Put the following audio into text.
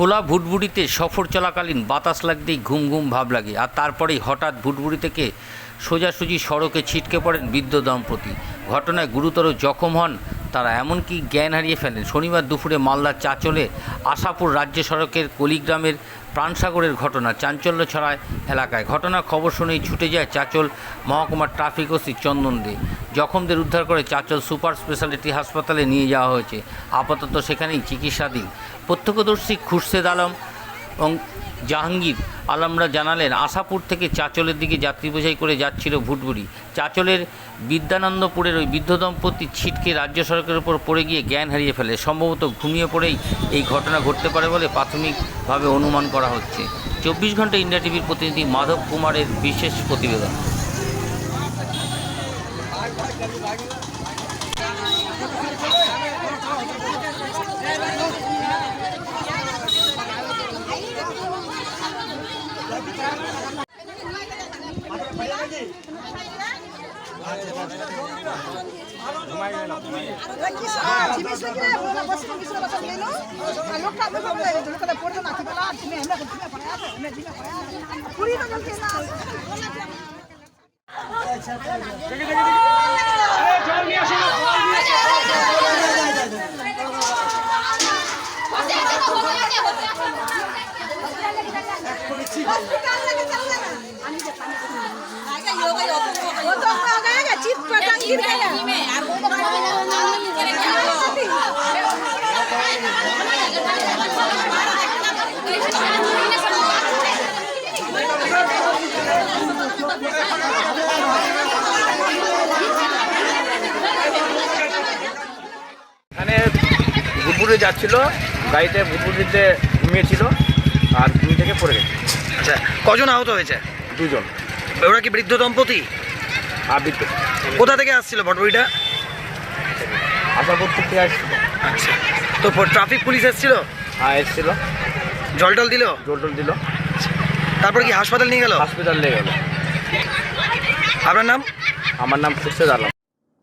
খোলা ভুটভুড়িতে সফর চলাকালীন বাতাস লাগতেই ঘুম ঘুম ভাব লাগে। আর তারপরেই হঠাৎ ভুটভুড়ি থেকে সোজাসুজি সড়কে ছিটকে পড়েন বৃদ্ধ দম্পতি। ঘটনায় গুরুতর জখম হন তারা। এমনকি জ্ঞান হারিয়ে ফেলেন। শনিবার দুপুরে মালদার চাচলে আশাপুর রাজ্য সড়কের কলিগ্রামের প্রাণসাগরের ঘটনা চাঞ্চল্য ছড়ায় এলাকায়। ঘটনার খবর শুনেই ছুটে যায় চাচল মহকুমার ট্রাফিক ওসি চন্দন দে। জখমদের উদ্ধার করে চাচল সুপার স্পেশালিটি হাসপাতালে নিয়ে যাওয়া হয়েছে। আপাতত সেখানেই চিকিৎসাধীন। প্রত্যক্ষদর্শী খুরশেদ আলম এবং জাহাঙ্গীর আলমরা জানালেন, আশাপুর থেকে চাচলের দিকে যাত্রী বোঝাই করে যাচ্ছিল ভুটবুড়ি। চাচলের বিদ্যানন্দপুরের ওই বৃদ্ধ দম্পতি ছিটকে রাজ্য সড়কের উপর পড়ে গিয়ে জ্ঞান হারিয়ে ফেলে। সম্ভবত ঘুমিয়ে পড়েই এই ঘটনা ঘটতে পারে বলে প্রাথমিকভাবে অনুমান করা হচ্ছে। চব্বিশ ঘণ্টা ইন্ডিয়া টিভির প্রতিনিধি মাধব কুমারের বিশেষ প্রতিবেদন। वो तो এখানে ভুটভুটি যাচ্ছিল গাড়িতে ভুটভুটিতে ঘুমিয়েছিল আর ঘুম থেকে পড়ে গেছে। আচ্ছা কজন আহত হয়েছে? দুজন। ওরা কি বৃদ্ধ দম্পতি? আর বৃদ্ধ। কোথা থেকে আসছিল বটবইটা আশাপুর থেকে আসছিল আচ্ছা তো ট্রাফিক পুলিশ এসেছিল? হ্যাঁ এসেছিল। জল টল দিল? জল টল দিল। তারপর কি হাসপাতাল নিয়ে গেল? হাসপাতাল নিয়ে গেল। আপনার নাম? আমার নাম খুরশেদ আলম।